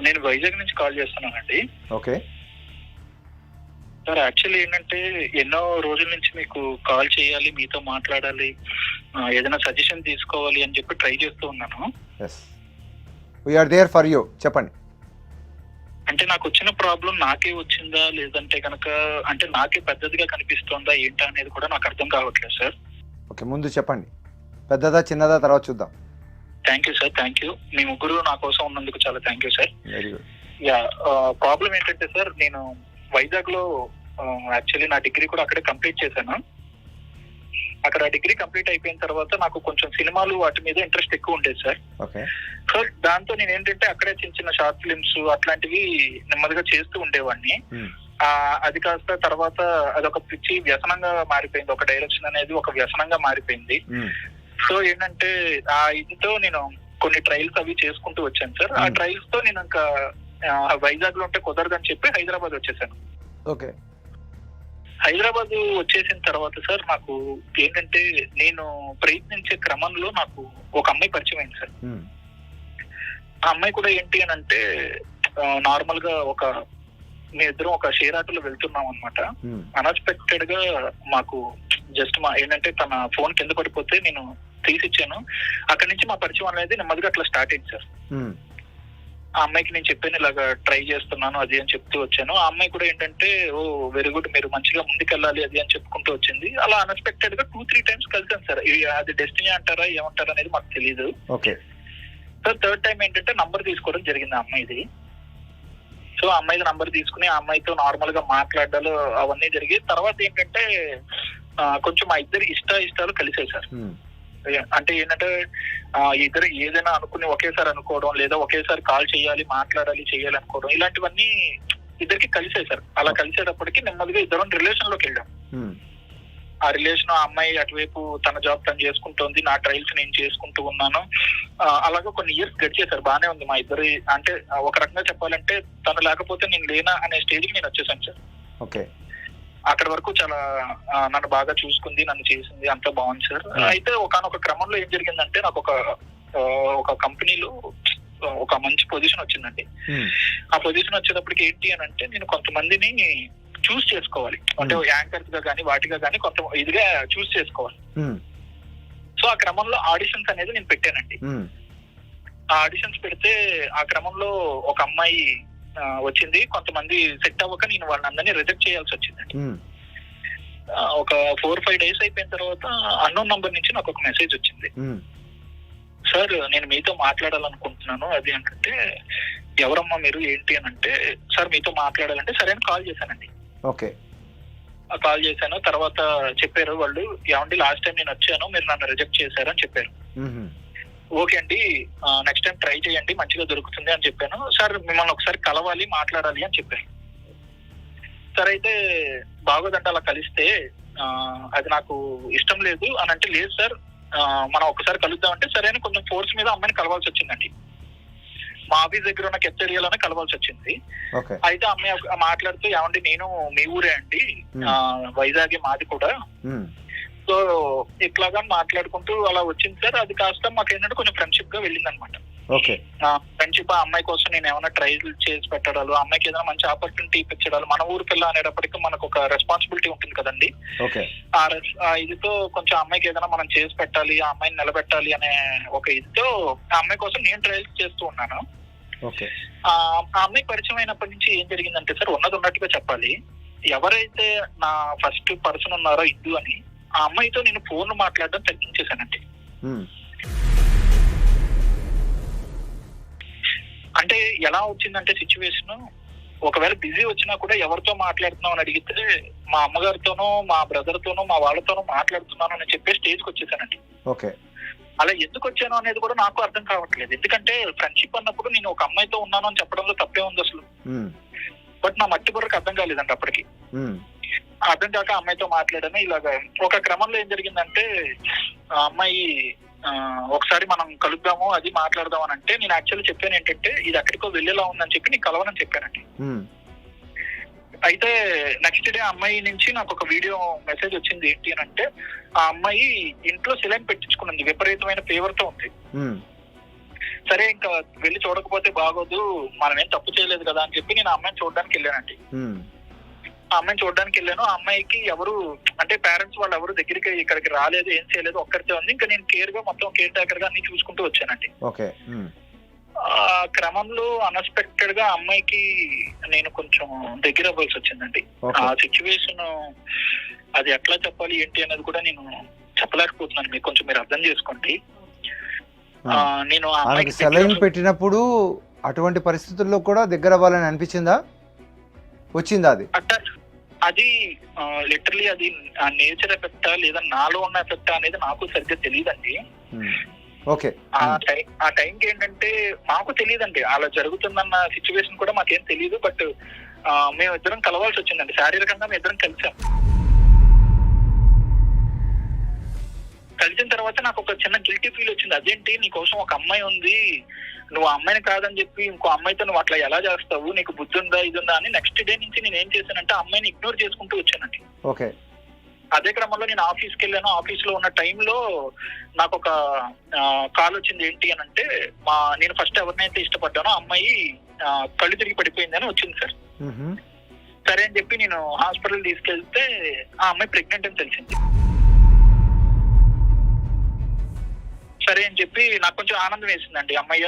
నేను వైజాగ్ నుంచి కాల్ చేస్తున్నానండి. ఓకే. సార్ యాక్చువల్లీ ఏంటంటే ఎన్నో రోజుల నుంచి మీకు కాల్ చేయాలి మీతో మాట్లాడాలి ఏదైనా సజెషన్ తీసుకోవాలి అని చెప్పి ట్రై చేస్తూ ఉన్నాను. వీఆర్ దేర్ ఫర్ యూ చెప్పండి. అంటే నాకు వచ్చిన ప్రాబ్లం నాకే వచ్చిందా లేదంటే కనుక అంటే నాకే పెద్దదిగా కనిపిస్తోందా ఏంటా అనేది కూడా నాకు అర్థం కావట్లేదు సార్. ఓకే ముందు చెప్పండి. పెద్దదా చిన్నదా తర్వాత చూద్దాం. Thank you sir thank you మీ ముగ్గురు నా కోసం ఉన్నందుకు చాలా thank you sir very good yeah problem ఏంటంటే సార్ నేను వైజాగ్లో యాక్చువల్లీ నా డిగ్రీ కూడా అక్కడే కంప్లీట్ చేశాను. అక్కడ డిగ్రీ కంప్లీట్ అయిపోయిన తర్వాత నాకు కొంచెం సినిమాలు వాటి మీద ఇంట్రెస్ట్ ఎక్కువ ఉండేది సార్ సో దాంతో నేను ఏంటంటే అక్కడే చిన్న చిన్న షార్ట్ ఫిల్మ్స్ అట్లాంటివి నెమ్మదిగా చేస్తూ ఉండేవాడిని. Hmm. ఆ, అది కాస్త తర్వాత అదొక పిచ్చి వ్యసనంగా మారిపోయింది. ఒక డైరెక్షన్ అనేది ఒక వ్యసనంగా మారిపోయింది. మ్మ్. సో ఏంటంటే ఆ ఇదితో నేను కొన్ని ట్రయల్స్ అవి చేసుకుంటూ వచ్చాను సార్ ఆ. ట్రయల్స్తో నేను ఇంకా వైజాగ్లో ఉంటే కుదరదని చెప్పి హైదరాబాద్ వచ్చేసాను ఓకే హైదరాబాద్ వచ్చేసిన తర్వాత సార్ నాకు ఏంటంటే నేను ప్రయత్నించే క్రమంలో నాకు ఒక అమ్మాయి పరిచయం అయింది సార్. ఆ అమ్మాయి కూడా ఏంటి అని అంటే నార్మల్గా ఒక మీ ఇద్దరం ఒక షేర్ ఆటోలో వెళ్తున్నాం అనమాట. అన్ఎక్స్పెక్టెడ్గా మాకు జస్ట్ మా ఏంటంటే తన ఫోన్ కింద పడిపోతే నేను తీసిచ్చాను. అక్కడి నుంచి మా పరిచయం అనేది నెమ్మదిగా అట్లా స్టార్ట్ అయింది సార్. ఆ అమ్మాయికి నేను చెప్పాను ఇలాగా ట్రై చేస్తున్నాను అది అని చెప్తూ వచ్చాను. ఆ అమ్మాయి కూడా ఏంటంటే ఓ వెరీ గుడ్ మీరు మంచిగా ముందుకెళ్ళాలి అది అని చెప్పుకుంటూ వచ్చింది. అలా అన్ఎక్స్పెక్టెడ్గా టూ త్రీ టైమ్స్ కలిసాను సార్. అది డెస్టినీ అంటారా ఏమంటారా అనేది మాకు తెలియదు ఓకే. సార్ థర్డ్ టైం ఏంటంటే నంబర్ తీసుకోవడం జరిగింది ఆ అమ్మాయిది. సో ఆ అమ్మాయిది నంబర్ తీసుకుని ఆ అమ్మాయితో నార్మల్గా మాట్లాడాలు అవన్నీ జరిగి తర్వాత ఏంటంటే కొంచెం మా ఇద్దరి ఇష్ట ఇష్టాలు కలిసాయి సార్. అంటే ఏంటంటే ఆ, ఇద్దరు ఏదైనా అనుకుని ఒకేసారి అనుకోవడం లేదా ఒకేసారి కాల్ చేయాలి మాట్లాడాలి చేయాలి అనుకోవడం ఇలాంటివన్నీ ఇద్దరికి కలిసాయి సార్. అలా కలిసేటప్పటికి నెమ్మదిగా ఇద్దరం రిలేషన్లోకి వెళ్ళాం. మ్మ్. ఆ రిలేషన్ ఆ అమ్మాయి అటువైపు తన జాబ్ తను చేసుకుంటోంది నా ట్రయల్స్ నేను చేసుకుంటూ ఉన్నాను. అలాగే కొన్ని ఇయర్స్ గడిచేసారు బానే ఉంది మా ఇద్దరి అంటే ఒక రకంగా చెప్పాలంటే తను లేకపోతే నేను లేనా అనే స్టేజ్కి నేను వచ్చేసాను సార్. ఓకే అక్కడ వరకు చాలా నన్ను బాగా చూసుకుంది నన్ను చేసింది అంతా బాగుంది సార్ Hmm. అయితే ఒకనొక క్రమంలో ఏం జరిగిందంటే నాకు ఒక ఒక కంపెనీలో ఒక మంచి పొజిషన్ వచ్చిందండి మ్మ్. ఆ పొజిషన్ వచ్చేటప్పటికి ఏంటి అని అంటే నేను కొంతమందిని చూస్ చేసుకోవాలి అంటే Hmm. యాంకర్స్గా కానీ వాటిగా కానీ కొంత ఇదిగా చూస్ చేసుకోవాలి. సో ఆ క్రమంలో ఆడిషన్స్ అనేది నేను పెట్టానండి. ఆ ఆడిషన్స్ పెడితే ఆ క్రమంలో ఒక అమ్మాయి వచ్చింది. కొంతమంది సెట్ అవ్వక నేను వాళ్ళందరినీ రిజెక్ట్ చేయాల్సి వచ్చిందండి. ఒక ఫోర్ ఫైవ్ డేస్ అయిపోయిన తర్వాత అన్నోన్ నంబర్ నుంచి నాకు ఒక మెసేజ్ వచ్చింది. సార్ నేను మీతో మాట్లాడాలనుకుంటున్నాను. అది అంటే ఎవరమ్మా మీరు ఏంటి అని అంటే సార్ మీతో మాట్లాడాలంటే సరే అని కాల్ చేశానండి. ఓకే. కాల్ చేశాను. తర్వాత చెప్పారు వాళ్ళు ఏమండి లాస్ట్ టైం నేను వచ్చాను. మీరు నన్ను రిజెక్ట్ చేశారని చెప్పారు. మ్మ్. ఓకే అండి నెక్స్ట్ టైం ట్రై చేయండి మంచిగా దొరుకుతుంది అని చెప్పాను. సార్ మిమ్మల్ని ఒకసారి కలవాలి మాట్లాడాలి అని చెప్పారు సరే అయితే బాగోదంటే అలా కలిస్తే అది నాకు ఇష్టం లేదు అని అంటే లేదు సార్. మనం ఒకసారి కలుద్దామంటే సరే అని కొంచెం ఫోర్స్ మీద అమ్మాయిని కలవాల్సి వచ్చిందండి. మా ఆఫీస్ దగ్గర ఉన్న కెప్టేరియాలోనే కలవాల్సి వచ్చింది. అయితే అమ్మాయి మాట్లాడుతూ ఏమండి నేను మీ ఊరే అండి. వైజాగ్ మాది కూడా. సో ఇట్లాగా మాట్లాడుకుంటూ అలా వచ్చింది సార్. అది కాస్త మాకు ఏంటంటే కొంచెం ఫ్రెండ్షిప్గా వెళ్ళింది అనమాట ఓకే ఫ్రెండ్షిప్ ఆ అమ్మాయి కోసం నేను ఏమైనా ట్రైల్ చేసి పెట్టడాలు అమ్మాయికి ఏదైనా మంచి ఆపర్చునిటీ ఇప్పించడాలు మన ఊరు పిల్ల అనేటప్పటికి మనకు ఒక రెస్పాన్సిబిలిటీ ఉంటుంది కదండి. ఆ ఇదితో కొంచెం అమ్మాయికి ఏదైనా మనం చేసి పెట్టాలి ఆ అమ్మాయిని నిలబెట్టాలి అనే ఒక ఇదితో ఆ అమ్మాయి కోసం నేను ట్రయల్స్ చేస్తూ ఉన్నాను. ఓకే. ఆ అమ్మాయి పరిచయం అయినప్పటి నుంచి ఏం జరిగిందంటే సార్ ఉన్నది ఉన్నట్టుగా చెప్పాలి. ఎవరైతే నా ఫస్ట్ పర్సన్ ఉన్నారో ఇందు అని ఆ అమ్మాయితో నేను ఫోన్ మాట్లాడడం తగ్గించేశానండి. అంటే ఎలా వచ్చిందంటే సిచ్యువేషన్ ఒకవేళ బిజీ వచ్చినా కూడా ఎవరితో మాట్లాడుతున్నావు అని అడిగితే మా అమ్మగారితోనో మా బ్రదర్ తోనో మా వాళ్ళతోనో మాట్లాడుతున్నాను అని చెప్పే స్టేజ్కి వచ్చేసానండి ఓకే అలా ఎందుకు వచ్చాను అనేది కూడా నాకు అర్థం కావట్లేదు ఎందుకంటే ఫ్రెండ్షిప్ అన్నప్పుడు నేను ఒక అమ్మాయితో ఉన్నాను అని చెప్పడంలో తప్పే ఉంది అసలు. బట్ నా మట్టి బుర్రకు అర్థం కాలేదండి అప్పటికి. అర్థం కాక అమ్మాయితో మాట్లాడాను. ఇలాగ ఒక క్రమంలో ఏం జరిగిందంటే ఆ అమ్మాయి ఒకసారి మనం కలుద్దాము అది మాట్లాడదాం అని అంటే నేను యాక్చువల్లీ చెప్పాను ఏంటంటే ఇది ఎక్కడికో వెళ్ళేలా ఉందని చెప్పి నీకు కలవనని చెప్పానండి. అయితే నెక్స్ట్ డే అమ్మాయి నుంచి నాకు ఒక వీడియో మెసేజ్ వచ్చింది ఏంటి అని అంటే ఆ అమ్మాయి ఇంట్లో సిలైన్ పెట్టించుకున్నది విపరీతమైన ఫీవర్తో ఉంది. సరే ఇంకా వెళ్ళి చూడకపోతే బాగోదు మనం ఏం తప్పు చేయలేదు కదా అని చెప్పి నేను ఆ అమ్మాయిని చూడడానికి వెళ్ళానండి. ఆ అమ్మాయిని చూడడానికి వెళ్ళాను. ఆ అమ్మాయికి ఎవరు అంటే పేరెంట్స్ వాళ్ళు ఎవరు దగ్గరికి ఇక్కడికి రాలేదు ఏం చేయలేదు ఒక్కరితే ఉంది. ఇంకా నేను కేర్గా మొత్తం కేర్ టేకర్గా అన్ని చూసుకుంటూ వచ్చానండి. ఓకే. ఆ క్రమంలో అన్ఎక్స్పెక్టెడ్గా అమ్మాయికి నేను కొంచెం దగ్గర అవ్వాల్సి వచ్చిందండి. ఆ సిచ్యువేషన్ అది ఎట్లా చెప్పాలి ఏంటి అనేది కూడా నేను చెప్పలేకపోతున్నాను. మీకు కొంచెం మీరు అర్థం చేసుకోండి. నేను సెలైన్ పెట్టినప్పుడు అటువంటి పరిస్థితుల్లో కూడా దగ్గర అవ్వాలని అనిపించిందా? వచ్చిందా అది? అట్ట అది లిటరలీ అది ఆ నేచర్ ఎఫెక్టా లేదా నాలో ఉన్న ఎఫెక్టా అనేది నాకు సరిగ్గా తెలియదండి. ఓకే ఆ ఉమ్, టైం ఆ టైంకి ఏంటంటే మాకు తెలియదండి. అలా జరుగుతుందన్న సిచ్యువేషన్ కూడా మాకేం తెలియదు బట్ మేము ఇద్దరం కలవాల్సి వచ్చిందండి. శారీరకంగా మేము ఇద్దరం కలిసాం. కలిసిన తర్వాత నాకు ఒక చిన్న గిల్టీ ఫీల్ వచ్చింది. అదేంటి? నీ కోసం ఒక అమ్మాయి ఉంది. నువ్వు అమ్మాయిని కాదని చెప్పి ఇంకో అమ్మాయితో నువ్వు అట్లా ఎలా చేస్తావు? నీకు బుద్ధి ఉందా ఇది ఉందా అని నెక్స్ట్ డే నుంచి నేను ఏం చేశానంటే అమ్మాయిని ఇగ్నోర్ చేసుకుంటూ వచ్చానండి. ఓకే. అదే క్రమంలో నేను ఆఫీస్కి వెళ్ళాను. ఆఫీస్లో ఉన్న టైంలో నాకు ఒక కాల్ వచ్చింది ఏంటి అని అంటే మా నేను ఫస్ట్ ఎవరినైతే ఇష్టపడ్డానో అమ్మాయి కళ్ళు తిరిగి పడిపోయిందని వచ్చింది సార్. సరే అని చెప్పి నేను హాస్పిటల్ తీసుకెళ్తే ఆ అమ్మాయి ప్రెగ్నెంట్ అని తెలిసింది. సరే అని చెప్పి నాకు కొంచెం ఆనందం వేసిందండి. అమ్మయ్య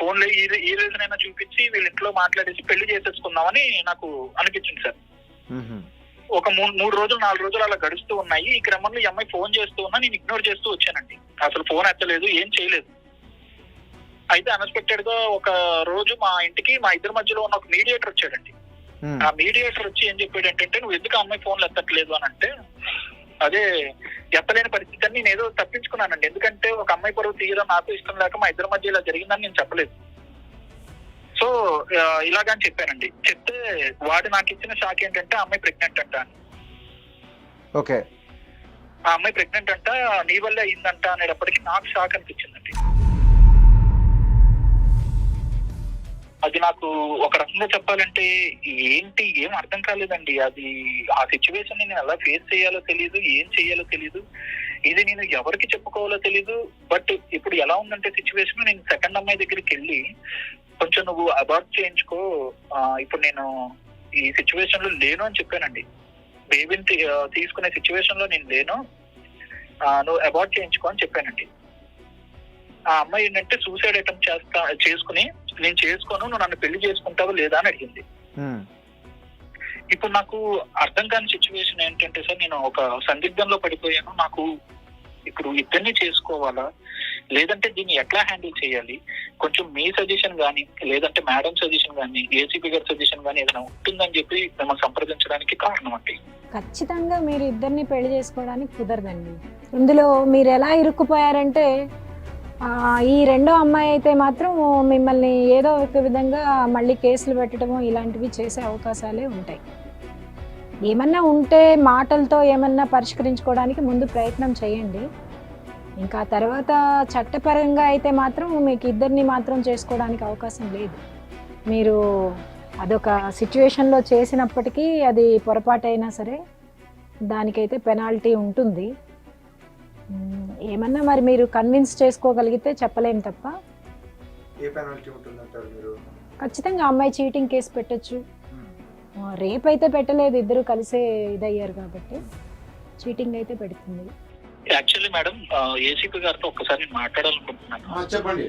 ఫోన్లో ఈ ఈ రోజునైనా చూపించి వీళ్ళ ఇంట్లో మాట్లాడేసి పెళ్ళి చేసేసుకుందామని నాకు అనిపించింది సార్. ఒక మూడు మూడు రోజులు నాలుగు రోజులు అలా గడుస్తూ ఉన్నాయి. ఈ క్రమంలో ఈ అమ్మాయి ఫోన్ చేస్తూ ఉన్నా నేను ఇగ్నోర్ చేస్తూ వచ్చానండి. అసలు ఫోన్ ఎత్తలేదు ఏం చేయలేదు. అయితే అన్ఎక్స్పెక్టెడ్గా ఒక రోజు మా ఇంటికి మా ఇద్దరి మధ్యలో ఉన్న ఒక మీడియేటర్ వచ్చాడండి. ఆ మీడియేటర్ వచ్చి ఏం చెప్పాడు ఏంటంటే నువ్వు ఎందుకు అమ్మాయి ఫోన్లు ఎత్తట్లేదు? అని అంటే అదే ఎత్తలేని పరిస్థితి అని నేను ఏదో తప్పించుకున్నానండి. ఎందుకంటే ఒక అమ్మాయి పరువు తీయడం నాకు ఇష్టం లేక మా ఇద్దరి మధ్య ఇలా జరిగిందని నేను చెప్పలేదు. సో ఇలాగని చెప్పానండి. చెప్తే వాడు నాకు ఇచ్చిన షాక్ ఏంటంటే ఆ అమ్మాయి ప్రెగ్నెంట్ అంట. అని. ఓకే. ఆ అమ్మాయి ప్రెగ్నెంట్ అంట నీ వల్లే అయిందంట అనేటప్పటికి నాకు షాక్ అనిపించిందండి. అది నాకు ఒక రకంగా చెప్పాలంటే ఏంటి ఏం అర్థం కాలేదండి. అది ఆ సిచ్యువేషన్ నేను ఎలా ఫేస్ చేయాలో తెలియదు ఏం చేయాలో తెలియదు ఇది నేను ఎవరికి చెప్పుకోవాలో తెలియదు బట్ ఇప్పుడు ఎలా ఉందంటే సిచ్యువేషన్ నేను సెకండ్ అమ్మాయి దగ్గరికి వెళ్ళి కొంచెం నువ్వు అబార్ట్ చేయించుకో ఇప్పుడు నేను ఈ సిచ్యువేషన్లో లేను అని చెప్పానండి. బేబీని తీ- తీసుకునే సిచ్యువేషన్లో నేను లేను. నువ్వు అబార్ట్ చేయించుకో అని చెప్పానండి. ఆ అమ్మాయి ఏంటంటే సూసైడ్ అటెంప్ట్ చేస్తా చేసుకుని నేను చేసుకోను నువ్వు నన్ను పెళ్ళి చేసుకుంటావా లేదా? అని అడిగింది. ఉమ్, ఇప్పుడు నాకు అర్థం కాని సిచ్యువేషన్ ఏంటంటే సార్ నేను ఒక సందిగ్ధంలో పడిపోయాను. నాకు ఇప్పుడు ఇద్దరిని చేసుకోవాలా? లేదంటే దీన్ని ఎట్లా హ్యాండిల్ చేయాలి? కొంచెం మీ సజెషన్ కానీ లేదంటే మేడం సజెషన్ కానీ ఏసీపీ గారి సజెషన్ కానీ ఏదైనా ఉంటుందని చెప్పి మిమ్మల్ని సంప్రదించడానికి కారణం అండి. ఖచ్చితంగా మీరు ఇద్దరిని పెళ్ళి చేసుకోవడానికి కుదరదండి. ఇందులో మీరు ఎలా ఇరుక్కుపోయారంటే ఈ రెండో అమ్మాయి అయితే మాత్రం మిమ్మల్ని ఏదో ఒక విధంగా మళ్ళీ కేసులు పెట్టడము ఇలాంటివి చేసే అవకాశాలే ఉంటాయి. ఏమన్నా ఉంటే మాటలతో ఏమన్నా పరిష్కరించుకోవడానికి ముందు ప్రయత్నం చేయండి. ఇంకా తర్వాత చట్టపరంగా అయితే మాత్రం మీకు ఇద్దరిని మాత్రం చేసుకోవడానికి అవకాశం లేదు. మీరు అదొక సిచ్యువేషన్లో చేసినప్పటికీ అది పొరపాటైనా సరే దానికైతే పెనాల్టీ ఉంటుంది. ఏమన్నా మరి మీరు కన్విన్స్ చేసుకోగలిగితే చెప్పలేం తప్ప? ఏ పెనాల్టీ ఉంటుందంటారు మీరు? ఖచ్చితంగా అమ్మాయి చీటింగ్ కేసు పెట్టచ్చు. రేప్ అయితే పెట్టలేదు ఇద్దరు కలిసే ఇదయ్యారు కాబట్టి. చీటింగ్ అయితే పెడుతుంది. యాక్చువల్లీ మేడం ఏసీపీ గారితో ఒక్కసారి నేను మాట్లాడాలనుకుంటున్నాను చెప్పండి.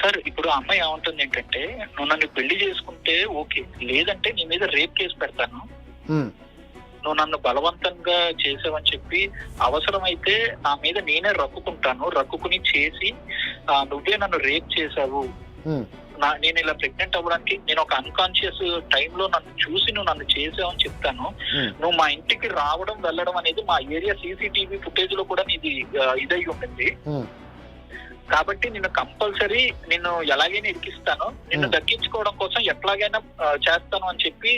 సార్ ఇప్పుడు ఆ అమ్మాయి ఏమంటుంది ఏంటంటే నువ్వు నన్ను పెళ్ళి చేసుకుంటే ఓకే లేదంటే నీ మీద రేప్ కేసు పెడతాను. నువ్వు నన్ను బలవంతంగా చేసావని చెప్పి అవసరమైతే నా మీద నేనే రక్కుకుంటాను. రక్కుకుని చేసి నువ్వే నన్ను రేప్ చేసావు నా నేను ఇలా ప్రెగ్నెంట్ అవ్వడానికి నేను ఒక అన్కాన్షియస్ టైంలో నన్ను చూసి నువ్వు నన్ను చేసావని చెప్తాను. నువ్వు మా ఇంటికి రావడం వెళ్ళడం అనేది మా ఏరియా సీసీటీవీ ఫుటేజ్లో కూడా నీది ఇదై ఉంటుంది. కాబట్టి నిన్ను కంపల్సరీ నిన్ను ఎలాగైనా ఇరికిస్తాను. నిన్ను. దక్కించుకోవడం కోసం ఎట్లాగైనా చేస్తాను అని చెప్పి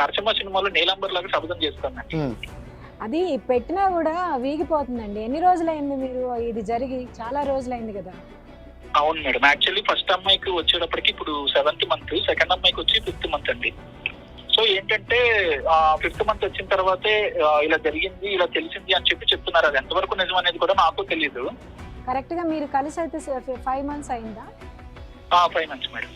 నరసింహ సినిమాలో నీలాంబర్ లాగా శబ్దం చేస్తానండి. అది పెట్టినా కూడా వీగిపోతుందండి. ఎన్ని రోజులైంది మీరు ఇది జరిగి? చాలా రోజులైంది కదా. అవును మేడం. యాక్చువల్లీ ఫస్ట్ అమ్మాయికి వచ్చేటప్పటికి ఇప్పుడు సెవెంత్ మంత్ సెకండ్ అమ్మాయికి వచ్చి ఫిఫ్త్ మంత్ అండి. సో ఏంటంటే ఫిఫ్త్ మంత్ వచ్చిన తర్వాతే ఇలా జరిగింది ఇలా తెలిసింది అని చెప్పి చెప్తున్నారు. అది ఎంతవరకు నిజం అనేది కూడా నాకు తెలియదు కరెక్ట్గా మీరు కలిసి అయితే ఫైవ్ మంత్స్ అయిందా? Five months madam.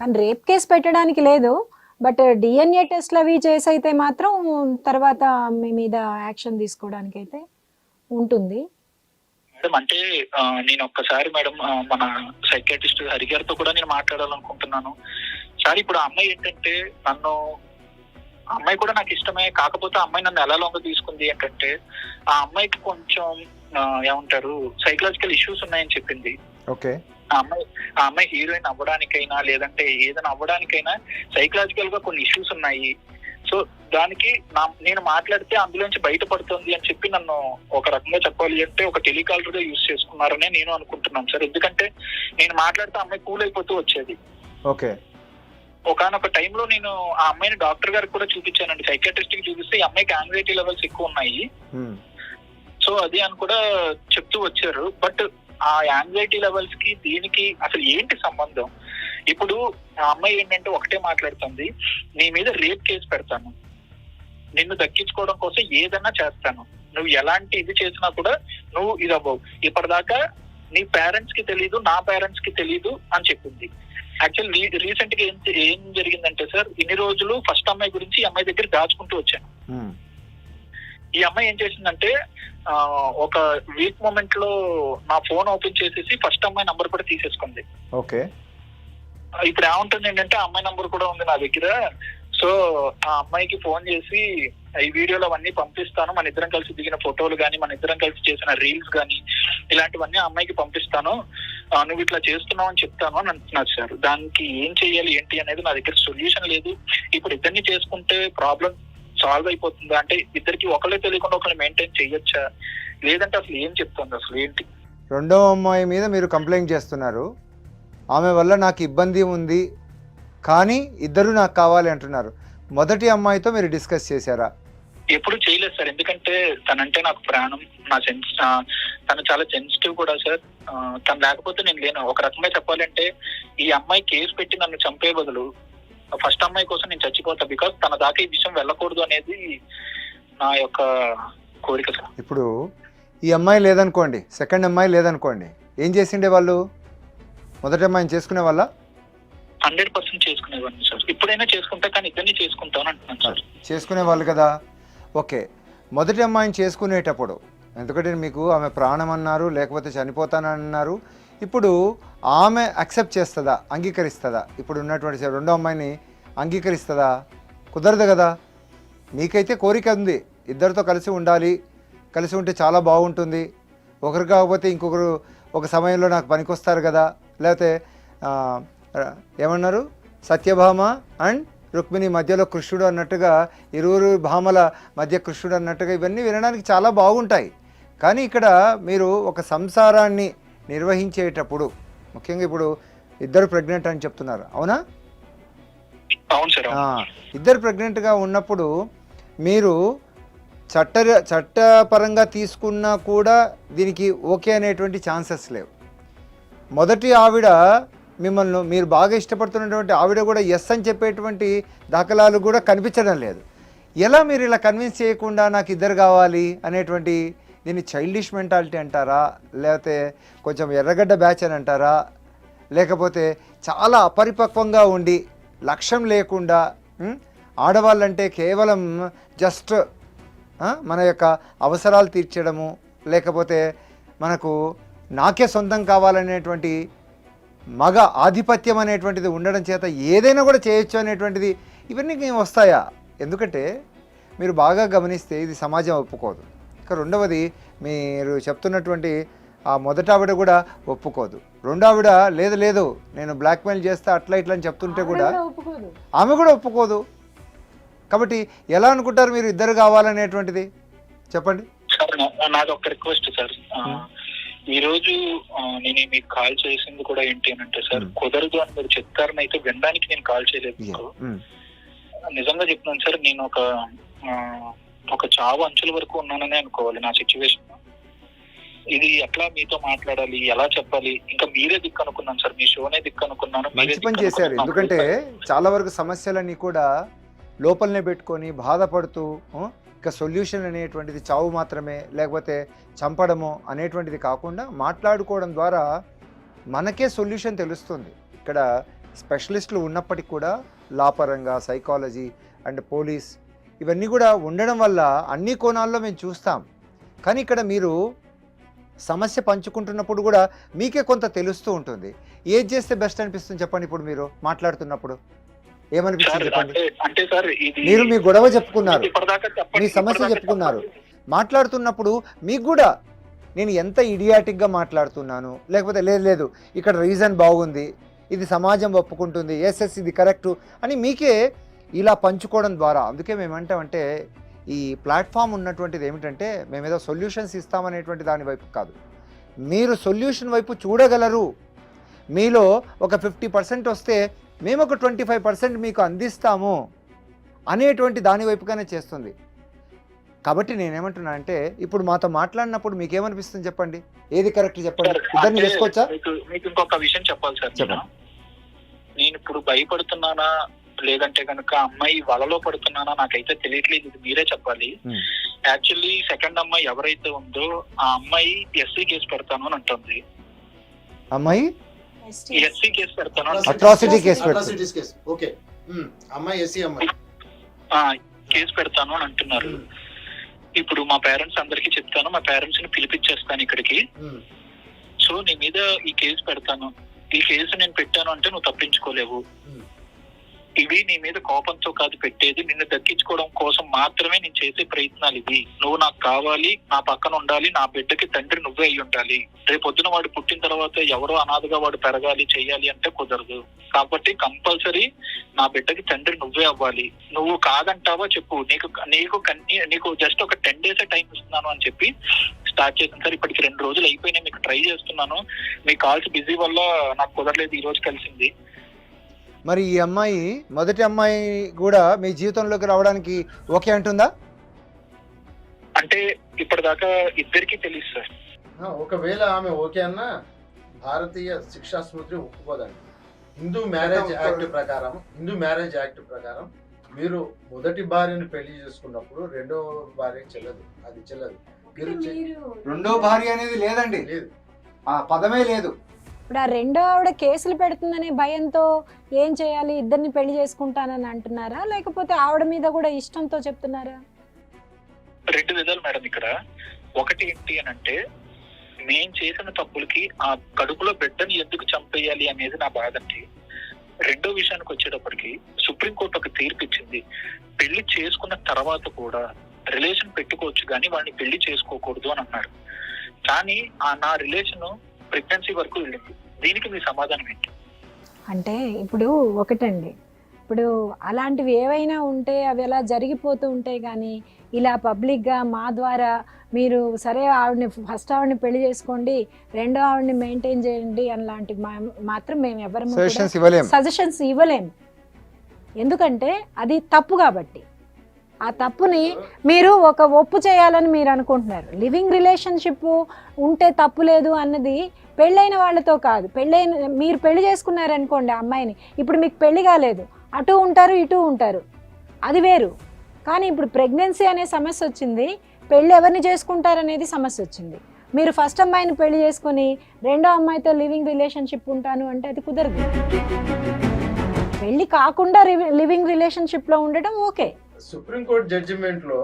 కానీ రేప్ కేసు పెట్టడానికి లేదు. బట్ డిఎన్ఏ టెస్ట్లు అవి చేసి అయితే మాత్రం తర్వాత మీ మీద యాక్షన్ తీసుకోవడానికి అయితే ఉంటుంది. మేడం అంటే నేను ఒక్కసారి మేడం మన సైకాట్రిస్ట్ హరి గారితో కూడా నేను మాట్లాడాలనుకుంటున్నాను. సార్ ఇప్పుడు ఆ అమ్మాయి ఏంటంటే నన్ను అమ్మాయి కూడా నాకు ఇష్టమే కాకపోతే అమ్మాయి నన్ను ఎలా లొంగ తీసుకుంది ఏంటంటే ఆ అమ్మాయికి కొంచెం ఏమంటారు సైకలాజికల్ ఇష్యూస్ ఉన్నాయని చెప్పింది. ఓకే. ఆ అమ్మాయి ఆ అమ్మాయి హీరోయిన్ అవ్వడానికైనా లేదంటే ఏదైనా అవ్వడానికైనా సైకలాజికల్గా కొన్ని ఇష్యూస్ ఉన్నాయి. సో దానికి నా నేను మాట్లాడితే అందులోంచి బయటపడుతుంది అని చెప్పి నన్ను ఒక రకంగా చెప్పాలి అంటే ఒక టెలికాలర్గా యూజ్ చేసుకున్నారనే నేను అనుకుంటున్నాను సార్. ఎందుకంటే నేను మాట్లాడితే అమ్మాయి కూల్ అయిపోతూ వచ్చేది. ఓకే. ఒకనొక టైంలో నేను ఆ అమ్మాయిని డాక్టర్ గారికి కూడా చూపించానండి. సైకాట్రిస్ట్కి చూపిస్తే ఈ అమ్మాయికి యాంగ్జైటీ లెవెల్స్ ఎక్కువ ఉన్నాయి. సో అది అని కూడా చెప్తూ వచ్చారు. బట్ ఆ యాంగ్జైటీ లెవెల్స్కి దీనికి అసలు ఏంటి సంబంధం? ఇప్పుడు ఆ అమ్మాయి ఏంటంటే ఒకటే మాట్లాడుతుంది నీ మీద రేప్ కేసు పెడతాను. నిన్ను దక్కించుకోవడం కోసం ఏదన్నా చేస్తాను. నువ్వు ఎలాంటి ఇది చేసినా కూడా నువ్వు ఇది అవ్వవు. ఇప్పటిదాకా నీ పేరెంట్స్కి తెలీదు నా పేరెంట్స్కి తెలీదు అని చెప్పింది. యాక్చువల్ రీసెంట్గా ఏం ఏం జరిగిందంటే సార్ ఇన్ని రోజులు ఫస్ట్ అమ్మాయి గురించి ఈ అమ్మాయి దగ్గర దాచుకుంటూ వచ్చాను. ఈ అమ్మాయి ఏం చేసిందంటే ఒక వీక్ మూమెంట్లో నా ఫోన్ ఓపెన్ చేసేసి ఫస్ట్ అమ్మాయి నంబర్ కూడా తీసేసుకుంది. ఓకే. ఇప్పుడు ఏముంటుంది ఏంటంటే అమ్మాయి నంబర్ కూడా ఉంది నా దగ్గర. సో ఆ అమ్మాయికి ఫోన్ చేసి ఈ వీడియోలు అవన్నీ పంపిస్తాను. మన ఇద్దరం కలిసి దిగిన ఫోటోలు కానీ మన ఇద్దరం కలిసి చేసిన రీల్స్ కానీ ఇలాంటివన్నీ అమ్మాయికి పంపిస్తాను. నువ్వు ఇట్లా చేస్తున్నావు అని చెప్తాను అని అంటున్నారు సార్. దానికి ఏం చెయ్యాలి ఏంటి అనేది నా దగ్గర సొల్యూషన్ లేదు. ఇప్పుడు ఇద్దరిని చేసుకుంటే ప్రాబ్లం సాల్వ్ అయిపోతుందా. అంటే ఇద్దరికి ఒకళ్ళే తెలియకుండా ఒకళ్ళు మెయింటైన్ చేయొచ్చా? లేదంటే అసలు ఏం చెప్తుంది అసలు? ఏంటి? రెండవ అమ్మాయి మీద మీరు కంప్లైంట్ చేస్తున్నారు. ఆమె వల్ల నాకు ఇబ్బంది ఉంది. కానీ ఇద్దరు నాకు కావాలి అంటున్నారు. మొదటి అమ్మాయితో మీరు డిస్కస్ చేశారా? ఎప్పుడు చేయలేదు సార్. ఎందుకంటే తనంటే నాకు ప్రాణం నా సెన్స్ తను చాలా సెన్సిటివ్ కూడా సార్. తను లేకపోతే నేను లేను. ఒక రకంగా చెప్పాలంటే ఈ అమ్మాయి కేసు పెట్టి నన్ను చంపే బదులు ఫస్ట్ అమ్మాయి కోసం నేను చచ్చిపోతా బికాస్ తన దాకా ఈ విషయం వెళ్ళకూడదు అనేది నా యొక్క కోరిక సార్. ఇప్పుడు ఈ అమ్మాయి లేదనుకోండి సెకండ్ అమ్మాయి లేదనుకోండి ఏం చేసిండే వాళ్ళు? మొదటి అమ్మాయిని చేసుకునే వాళ్ళ? హండ్రెడ్ పర్సెంట్ చేసుకునేవాడిని సార్. ఇప్పుడైనా చేసుకుంటా కానీ ఇద్దరిని చేసుకుంటాను అంటున్నాను సార్. చేసుకునే వాళ్ళు కదా? ఓకే. మొదటి అమ్మాయిని చేసుకునేటప్పుడు ఎందుకంటే మీకు ఆమె ప్రాణం అన్నారు లేకపోతే చనిపోతానన్నారు ఇప్పుడు ఆమె అక్సెప్ట్ చేస్తుందా? అంగీకరిస్తుందా? ఇప్పుడు ఉన్నటువంటి రెండో అమ్మాయిని అంగీకరిస్తుందా? కుదరదు కదా. మీకైతే కోరిక ఉంది. ఇద్దరితో కలిసి ఉండాలి. కలిసి ఉంటే చాలా బాగుంటుంది. ఒకరు కాకపోతే ఇంకొకరు ఒక సమయంలో నాకు పనికొస్తారు కదా. లేకపోతే ఏమన్నారు? సత్యభామ అండ్ రుక్మిణి మధ్యలో కృష్ణుడు అన్నట్టుగా ఇరువురు భామల మధ్య కృష్ణుడు అన్నట్టుగా ఇవన్నీ వినడానికి చాలా బాగుంటాయి. కానీ ఇక్కడ మీరు ఒక సంసారాన్ని నిర్వహించేటప్పుడు ముఖ్యంగా ఇప్పుడు ఇద్దరు ప్రెగ్నెంట్ అని చెప్తున్నారు. అవునా? ఇద్దరు ప్రెగ్నెంట్గా ఉన్నప్పుడు మీరు చట్ట చట్టపరంగా తీసుకున్నా కూడా దీనికి ఓకే అనేటువంటి ఛాన్సెస్ లేవు. మొదటి ఆవిడ మిమ్మల్ని మీరు బాగా ఇష్టపడుతున్నటువంటి ఆవిడ కూడా ఎస్ అని చెప్పేటువంటి దాఖలాలు కూడా కనిపించడం లేదు. ఎలా మీరు ఇలా కన్విన్స్ చేయకుండా నాకు ఇద్దరు కావాలి అనేటువంటి దీన్ని చైల్డిష్ మెంటాలిటీ అంటారా? లేకపోతే కొంచెం ఎర్రగడ్డ బ్యాచ్ అని అంటారా? లేకపోతే చాలా అపరిపక్వంగా ఉండి లక్ష్యం లేకుండా ఆడవాళ్ళంటే కేవలం జస్ట్ మన యొక్క అవసరాలు తీర్చడము లేకపోతే మనకు నాకే సొంతం కావాలనేటువంటి మగ ఆధిపత్యం అనేటువంటిది ఉండడం చేత ఏదైనా కూడా చేయొచ్చు అనేటువంటిది ఇవన్నీ వస్తాయా? ఎందుకంటే మీరు బాగా గమనిస్తే ఇది సమాజం ఒప్పుకోదు. ఇక రెండవది మీరు చెప్తున్నటువంటి ఆ మొదట ఆవిడ కూడా ఒప్పుకోదు. రెండో ఆవిడ లేదు లేదు నేను బ్లాక్మెయిల్ చేస్తా అట్లా ఇట్లా అని చెప్తుంటే కూడా ఆమె కూడా ఒప్పుకోదు. కాబట్టి ఎలా అనుకుంటారు మీరు ఇద్దరు కావాలనేటువంటిది? చెప్పండి. సార్ నా- నాది ఒక రిక్వెస్ట్ సార్. ఈ రోజు నేను మీకు కాల్ చేసింది కూడా ఏంటి అని అంటే సార్. కుదరదు అని మీరు చెప్తారని అయితే వినడానికి నేను కాల్ చేయలేదు నిజంగా చెప్తున్నాను సార్ నేను ఒక ఒక చావు అంచుల వరకు ఉన్నానని అనుకోవాలి నా సిచ్యువేషన్ ఇది ఎట్లా మీతో మాట్లాడాలి? ఎలా చెప్పాలి? ఇంకా మీరే దిక్కు అనుకున్నాను సార్. మీ షోనే దిక్కు అనుకున్నాను. మంచి పని చేశారు. ఎందుకంటే చాలా వరకు సమస్యలన్నీ కూడా లోపలనే పెట్టుకొని బాధపడుతూ ఇక సొల్యూషన్ అనేటువంటిది చావు మాత్రమే లేకపోతే చంపడము అనేటువంటిది కాకుండా మాట్లాడుకోవడం ద్వారా మనకే సొల్యూషన్ తెలుస్తుంది. ఇక్కడ స్పెషలిస్టులు ఉన్నప్పటికీ కూడా లా పరంగా సైకాలజీ అండ్ పోలీస్ ఇవన్నీ కూడా ఉండడం వల్ల అన్ని కోణాల్లో మేము చూస్తాం. కానీ ఇక్కడ మీరు సమస్య పంచుకుంటున్నప్పుడు కూడా మీకే కొంత తెలుస్తూ ఉంటుంది. ఏది చేస్తే బెస్ట్ అనిపిస్తుంది చెప్పండి ఇప్పుడు మీరు మాట్లాడుతున్నప్పుడు? ఏమనిపిస్తుంది చెప్పండి? మీరు మీ గొడవ చెప్పుకున్నారు. మీ సమస్య చెప్పుకున్నారు. మాట్లాడుతున్నప్పుడు మీకు కూడా నేను ఎంత ఇడియాటిక్గా మాట్లాడుతున్నాను? లేకపోతే లేదు లేదు ఇక్కడ రీజన్ బాగుంది ఇది సమాజం ఒప్పుకుంటుంది ఎస్ ఎస్ ఇది కరెక్టు అని మీకే ఇలా పంచుకోవడం ద్వారా అందుకే మేమంటామంటే ఈ ప్లాట్ఫామ్ ఉన్నటువంటిది ఏమిటంటే మేము ఏదో సొల్యూషన్స్ ఇస్తామనేటువంటి దాని వైపు కాదు. మీరు సొల్యూషన్ వైపు చూడగలరు. మీలో ఒక ఫిఫ్టీ పర్సెంట్ వస్తే మేము ఒక ట్వంటీ ఫైవ్ పర్సెంట్ మీకు అందిస్తాము అనేటువంటి దాని వైపుగానే చేస్తుంది. కాబట్టి నేనేమంటున్నా అంటే ఇప్పుడు మాతో మాట్లాడినప్పుడు మీకు ఏమనిపిస్తుంది చెప్పండి? ఏది కరెక్ట్ చెప్పండి? ఇద్దరిని చేసుకోవచ్చా? మీకు ఇంకొక విషయం చెప్పాలి సార్. చెప్పండి. నేను ఇప్పుడు భయపడుతున్నానా లేదంటే కనుక అమ్మాయి వలలో పడుతున్నానా నాకైతే తెలియట్లేదు ఇది మీరే చెప్పాలి. యాక్చువల్లీ సెకండ్ అమ్మాయి ఎవరైతే ఉందో ఆ అమ్మాయి ఎస్సీ కేసు పెడతాను అని అంటుంది. అమ్మాయి? ఎస్సీ కేసు పెడతాను అట్రాసిటీ కేసు పెడుతుంది. Atrocities case. ఓకే. అమ్మాయి ఎస్సీ అమ్మాయి. ఆ, కేసు పెడతాను అని అంటున్నారు. ఇప్పుడు మా పేరెంట్స్ అందరికీ చెప్తాను మా పేరెంట్స్ని పిలిపించేస్తాను ఇక్కడికి. సో నీ మీద ఈ కేసు పెడతాను. ఈ కేసు నేను పెట్టాను అంటే నువ్వు తప్పించుకోలేవు. ఇవి నీ మీద కోపంతో కాదు పెట్టేది. నిన్ను దక్కించుకోవడం కోసం మాత్రమే నేను చేసే ప్రయత్నాలు ఇవి. నువ్వు నాకు కావాలి నా పక్కన ఉండాలి నా బిడ్డకి తండ్రి నువ్వే అయి ఉండాలి. రేపు పొద్దున వాడు పుట్టిన తర్వాత ఎవరో అనాథగా వాడు పెరగాలి చేయాలి అంటే కుదరదు. కాబట్టి కంపల్సరీ నా బిడ్డకి తండ్రి నువ్వే అవ్వాలి. నువ్వు కాదంటావా చెప్పు. నీకు నీకు నీకు జస్ట్ ఒక టెన్ డేస్ టైం ఇస్తున్నాను అని చెప్పి స్టార్ట్ చేసిన సార్ ఇప్పటికి రెండు రోజులు అయిపోయినాయి. మీకు ట్రై చేస్తున్నాను. మీ కాల్స్ బిజీ వల్ల నాకు కుదరలేదు. ఈ రోజు కలిసింది. మరి ఈ అమ్మాయి మొదటి అమ్మాయి కూడా మీ జీవితంలోకి రావడానికి ఓకే అంటుందా? అంటే ఇప్పటిదాకా ఇద్దరికి తెలియదు సార్. ఆ, ఒకవేళ ఆమె ఓకే అన్నా భారతీయ శిక్షా స్మృతి ఒప్పుకోదండి. హిందూ మ్యారేజ్ యాక్ట్ ప్రకారం హిందూ మ్యారేజ్ యాక్ట్ ప్రకారం మీరు మొదటి భార్యను పెళ్ళి చేసుకున్నప్పుడు రెండో భార్య చెల్లదు అది చెల్లదు. మీరు చె- రెండో భార్య అనేది లేదండి. లేదు. ఆ పదమే లేదు. ఇప్పుడు ఆ రెండో ఆవిడ కేసులు పెడుతుందనే భయంతో ఏం చేయాలి? ఇద్దరిని పెళ్ళి చేసుకుంటానని అంటున్నారా? లేకపోతే ఆవిడ మీద కూడా ఇష్టంతో చెప్తున్నారా? రెండు విధాలు మేడం ఇక్కడ. ఒకటి ఏంటి అని అంటే నేను చేసిన తప్పులకి ఆ కడుపులో బిడ్డని ఎందుకు చంపేయాలి అనేది నా బాధ అండి. రెండో విషయానికి వచ్చేటప్పటికి సుప్రీంకోర్టు ఒక తీర్పు ఇచ్చింది. పెళ్ళి చేసుకున్న తర్వాత కూడా రిలేషన్ పెట్టుకోవచ్చు కానీ వాడిని పెళ్ళి చేసుకోకూడదు అని అన్నారు. కానీ ఆ నా రిలేషన్ ప్రెగ్నెన్సీ వరకు వెళ్ళింది దీనికి మీ సమాధానం ఏంటి? అంటే ఇప్పుడు ఒకటండి. ఇప్పుడు అలాంటివి ఏవైనా ఉంటే అవి ఎలా జరిగిపోతూ ఉంటాయి కానీ ఇలా పబ్లిక్గా మా ద్వారా మీరు సరే ఆవిడని ఫస్ట్ ఆవిడని పెళ్ళి చేసుకోండి రెండో ఆవిడని మెయింటైన్ చేయండి అలాంటివి మా- మాత్రం మేము ఎవరు సజెషన్స్ ఇవ్వలేం. సజెషన్స్ ఇవ్వలేము ఎందుకంటే అది తప్పు కాబట్టి. ఆ తప్పుని మీరు ఒక ఒప్పు చేయాలని మీరు అనుకుంటున్నారు. లివింగ్ రిలేషన్షిప్ ఉంటే తప్పు లేదు అన్నది పెళ్ళైన వాళ్ళతో కాదు. పెళ్ళైన మీరు పెళ్ళి చేసుకున్నారనుకోండి ఆ అమ్మాయిని. ఇప్పుడు మీకు పెళ్ళి కాలేదు. అటు ఉంటారు ఇటు ఉంటారు. అది వేరు. కానీ ఇప్పుడు ప్రెగ్నెన్సీ అనే సమస్య వచ్చింది. పెళ్ళి ఎవరిని చేసుకుంటారనేది సమస్య వచ్చింది. మీరు ఫస్ట్ అమ్మాయిని పెళ్ళి చేసుకొని రెండో అమ్మాయితో లివింగ్ రిలేషన్షిప్ ఉంటాను అంటే అది కుదరదు. పెళ్ళి కాకుండా లివింగ్ రిలేషన్షిప్లో ఉండటం ఓకే. సుప్రీంకోర్టు జడ్జిమెంట్లో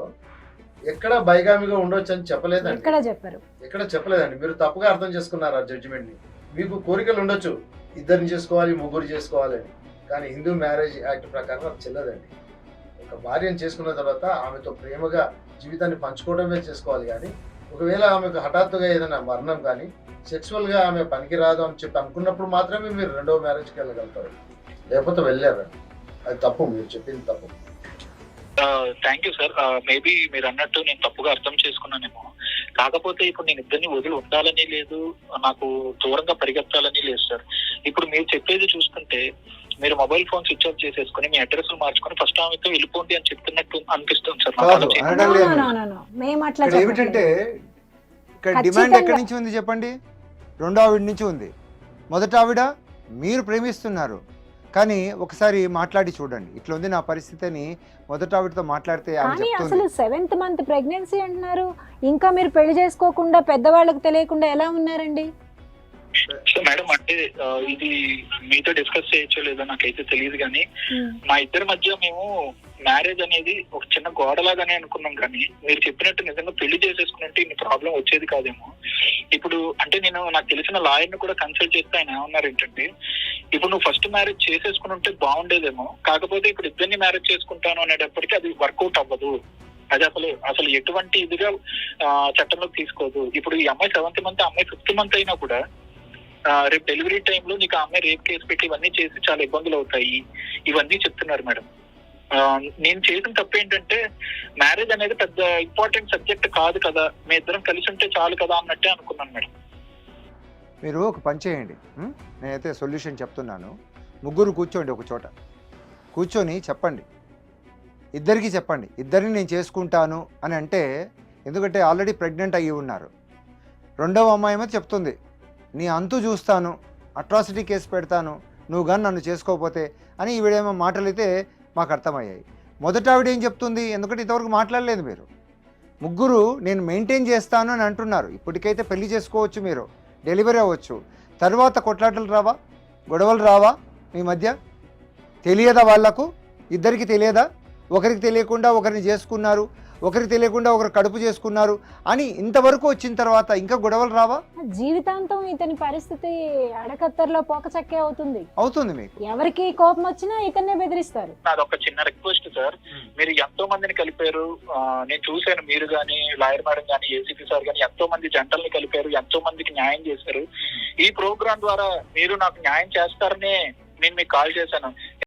ఎక్కడ బైగామిగా ఉండొచ్చు అని చెప్పలేదండి. ఎక్కడ చెప్పారు. ఎక్కడ చెప్పలేదండి. మీరు తప్పుగా అర్థం చేసుకున్నారు ఆ జడ్జిమెంట్ని మీకు కోరికలు ఉండొచ్చు. ఇద్దరిని చేసుకోవాలి ముగ్గురు చేసుకోవాలి అని. కానీ హిందూ మ్యారేజ్ యాక్ట్ ప్రకారం అది చెల్లదండి. ఒక భార్యను చేసుకున్న తర్వాత ఆమెతో ప్రేమగా జీవితాన్ని పంచుకోవడమే చేసుకోవాలి కానీ ఒకవేళ ఆమెకు హఠాత్తుగా ఏదైనా మరణం కానీ సెక్సువల్గా ఆమె పనికిరాదు అని చెప్పి అనుకున్నప్పుడు మాత్రమే మీరు రెండో మ్యారేజ్కి వెళ్ళగలుగుతారు. లేకపోతే వెళ్ళారు అది తప్పు. మీరు చెప్పింది తప్పు. థ్యాంక్ యూ సార్ మేబీ మీరు అన్నట్టు నేను తప్పుగా అర్థం చేసుకున్నానేమో. కాకపోతే ఇప్పుడు నేను ఇద్దరిని వదిలి ఉండాలని లేదు నాకు దూరంగా పరిగెత్తాలని లేదు సార్ ఇప్పుడు మీరు చెప్పేది చూస్తుంటే మీరు మొబైల్ ఫోన్ స్విచ్ ఆఫ్ చేసేసుకుని మీ అడ్రస్ మార్చుకొని ఫస్ట్ ఆమెతో వెళ్ళిపోండి అని చెప్తున్నట్టు అనిపిస్తుంది సార్. ఏమిటంటే ఇక్కడ. డిమాండ్ ఎక్కడి నుంచి ఉంది చెప్పండి? రెండో ఆవిడ నుంచి ఉంది. మొదట ఆవిడ మీరు ప్రేమిస్తున్నారు. కానీ ఒకసారి మాట్లాడి చూడండి. ఇట్లా ఉంది నా పరిస్థితి అని మొదట ఆవిడతో మాట్లాడితే కానీ అసలు సెవెంత్ మంత్ ప్రెగ్నెన్సీ అంటున్నారు. ఇంకా మీరు పెళ్ళి చేసుకోకుండా పెద్దవాళ్ళకి తెలియకుండా ఎలా ఉన్నారండి? మేడం అంటే ఇది మీతో డిస్కస్ చేయొచ్చో లేదో నాకైతే తెలియదు కానీ. మా ఇద్దరి మధ్య మేము మ్యారేజ్ అనేది ఒక చిన్న గోడలాగానే అనుకున్నాం కానీ మీరు చెప్పినట్టు నిజంగా పెళ్ళి చేసేసుకున్నట్టు ఇన్ని ప్రాబ్లం వచ్చేది కాదేమో. ఇప్పుడు అంటే నేను నాకు తెలిసిన లాయర్ని కూడా కన్సల్ట్ చేస్తే ఆయన ఏమన్నారు ఏంటంటే ఇప్పుడు నువ్వు ఫస్ట్ మ్యారేజ్ చేసేసుకుని ఉంటే బాగుండేదేమో కాకపోతే ఇప్పుడు ఇద్దరిని మ్యారేజ్ చేసుకుంటాను అనేటప్పటికీ అది వర్కౌట్ అవ్వదు. అది అసలు అసలు ఎటువంటి ఇదిగా చట్టంలోకి తీసుకోదు. ఇప్పుడు ఈ అమ్మాయి సెవెంత్ మంత్ అమ్మాయి ఫిఫ్త్ మంత్ అయినా కూడా రేపు డెలివరీ టైంలో నీకు ఆ అమ్మాయి రేప్ కేసు పెట్టి ఇవన్నీ చేసి చాలా ఇబ్బందులు అవుతాయి. ఇవన్నీ చెప్తున్నారు మేడం. నేను చేసిన తప్పు ఏంటంటే మ్యారేజ్ అనేది పెద్ద ఇంపార్టెంట్ సబ్జెక్ట్ కాదు కదా. మీ ఇద్దరం కలిసి ఉంటే చాలు కదా అన్నట్టే అనుకున్నాను మేడం. మీరు ఒక పని చేయండి. నేనైతే సొల్యూషన్ చెప్తున్నాను. ముగ్గురు కూర్చోండి ఒక చోట. కూర్చొని చెప్పండి. ఇద్దరికి చెప్పండి. ఇద్దరిని నేను చేసుకుంటాను అని అంటే ఎందుకంటే ఆల్రెడీ ప్రెగ్నెంట్ అయ్యి ఉన్నారు. రెండవ అమ్మాయి ఏమో చెప్తుంది. నీ అంతు చూస్తాను. అట్రాసిటీ కేసు పెడతాను. నువ్వు కానీ నన్ను చేసుకోకపోతే అని ఈవిడేమో మాటలు అయితే మాకు అర్థమయ్యాయి. మొదట ఆవిడ ఏం చెప్తుంది? ఎందుకంటే ఇంతవరకు మాట్లాడలేదు మీరు. ముగ్గురు నేను మెయింటైన్ చేస్తాను అని అంటున్నారు. ఇప్పటికైతే పెళ్ళి చేసుకోవచ్చు మీరు. డెలివరీ అవ్వచ్చు. తర్వాత కొట్లాటలు రావా? గొడవలు రావా మీ మధ్య? తెలియదా వాళ్ళకు ఇద్దరికి తెలియదా? ఒకరికి తెలియకుండా ఒకరిని చేసుకున్నారు. ఒకరికి తెలియకుండా ఒకరు కడుపు చేసుకున్నారు అని ఇంతవరకు వచ్చిన తర్వాత ఇంకా గొడవలు రావా? జీవితాంతం ఇతని పరిస్థితి అడకత్తర్లో పోకచక్కే అవుతుంది. అవుతుంది మీకు. ఎవరికి కోపం వచ్చినా ఇతన్నే బెదిరిస్తారు. నాది ఒక చిన్న రిక్వెస్ట్ సార్. మీరు ఎంతో మందిని కలిపారు. నేను చూశాను మీరు కానీ లాయర్ మేడం కానీ ఏసీపీ సార్ కానీ ఎంతో మంది జంటల్ని కలిపారు ఎంతో మందికి న్యాయం చేశారు. ఈ ప్రోగ్రాం ద్వారా మీరు నాకు న్యాయం చేస్తారనే నేను మీకు కాల్ చేశాను.